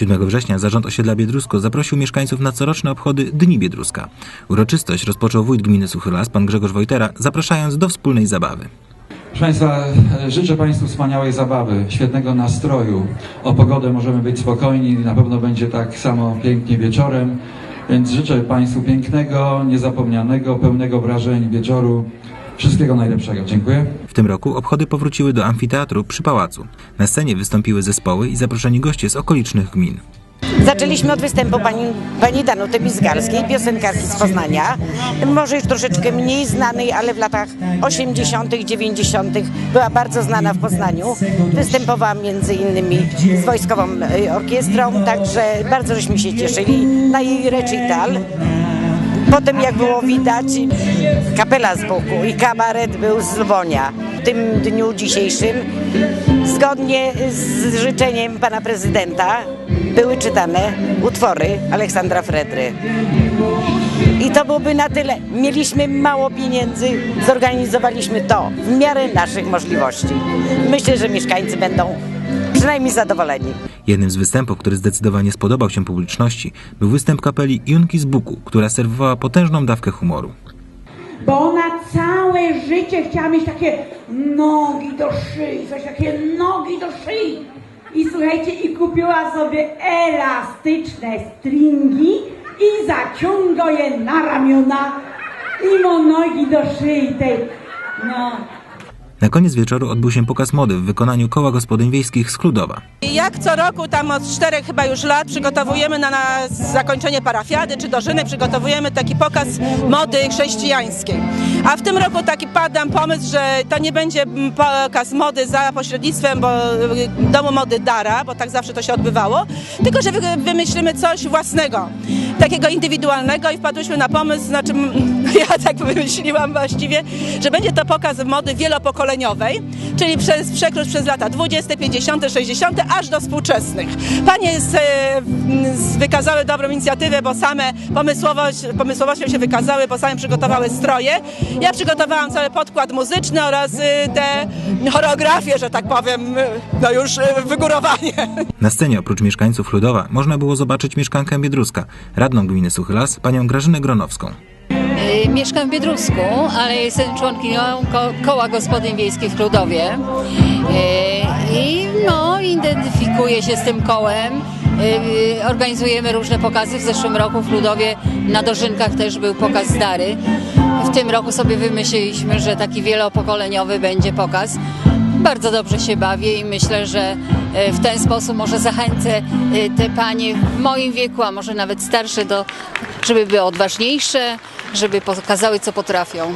7 września zarząd osiedla Biedrusko zaprosił mieszkańców na coroczne obchody Dni Biedruska. Uroczystość rozpoczął wójt gminy Suchy Las, pan Grzegorz Wojtera, zapraszając do wspólnej zabawy. Proszę Państwa, życzę Państwu wspaniałej zabawy, świetnego nastroju. O pogodę możemy być spokojni, na pewno będzie tak samo pięknie wieczorem. Więc życzę Państwu pięknego, niezapomnianego, pełnego wrażeń wieczoru. Wszystkiego najlepszego. Dziękuję. W tym roku obchody powróciły do amfiteatru przy pałacu. Na scenie wystąpiły zespoły i zaproszeni goście z okolicznych gmin. Zaczęliśmy od występu pani, pani Danuty Bizgarskiej, piosenkarki z Poznania. Może już troszeczkę mniej znanej, ale w latach 80., 90. była bardzo znana w Poznaniu. Występowała między innymi z Wojskową e, Orkiestrą, także bardzo żeśmy się cieszyli na jej recital. Potem, jak było widać, kapela z boku i kabaret był z Lwonia. W tym dniu dzisiejszym, zgodnie z życzeniem pana prezydenta, były czytane utwory Aleksandra Fredry. I to byłoby na tyle. Mieliśmy mało pieniędzy, zorganizowaliśmy to w miarę naszych możliwości. Myślę, że mieszkańcy będą przynajmniej zadowoleni. Jednym z występów, który zdecydowanie spodobał się publiczności, był występ kapeli Junki z Buku, która serwowała potężną dawkę humoru. bo ona całe życie chciała mieć takie nogi do szyi, coś takie nogi do szyi. I słuchajcie, i kupiła sobie elastyczne stringi i zaciąga je na ramiona i ma nogi do szyi tej, no. Na koniec wieczoru odbył się pokaz mody w wykonaniu koła gospodyń wiejskich z Kludowa. Jak co roku, tam od czterech chyba już lat, przygotowujemy na, na zakończenie parafiady czy dożyny, przygotowujemy taki pokaz mody chrześcijańskiej. A w tym roku taki padł nam pomysł, że to nie będzie pokaz mody za pośrednictwem bo, y, Domu Mody Dara, bo tak zawsze to się odbywało, tylko że wy, wymyślimy coś własnego, takiego indywidualnego i wpadłyśmy na pomysł, znaczy ja tak wymyśliłam właściwie, że będzie to pokaz mody wielopokoleniowej, czyli przez przekrój przez lata 20, 50, 60, aż do współczesnych. Panie z, e, z, wykazały dobrą inicjatywę, bo same pomysłowość, pomysłowością się wykazały, bo same przygotowały stroje. Ja przygotowałam cały podkład muzyczny oraz e, te choreografie, że tak powiem, e, no już e, wygórowanie. Na scenie oprócz mieszkańców Ludowa można było zobaczyć mieszkankę Biedruska, radną gminy Suchy Las, panią Grażynę Gronowską. Y, Mieszkam w Biedrusku, ale jestem członkinią ko- koła gospodyń wiejskich w Kludowie. Y, I no, identyfikuję się z tym kołem. Y, Organizujemy różne pokazy. W zeszłym roku w Ludowie na Dożynkach też był pokaz Dary. W tym roku sobie wymyśliliśmy, że taki wielopokoleniowy będzie pokaz. Bardzo dobrze się bawię i myślę, że w ten sposób może zachęcę te panie w moim wieku, a może nawet starsze, do, żeby były odważniejsze, żeby pokazały, co potrafią.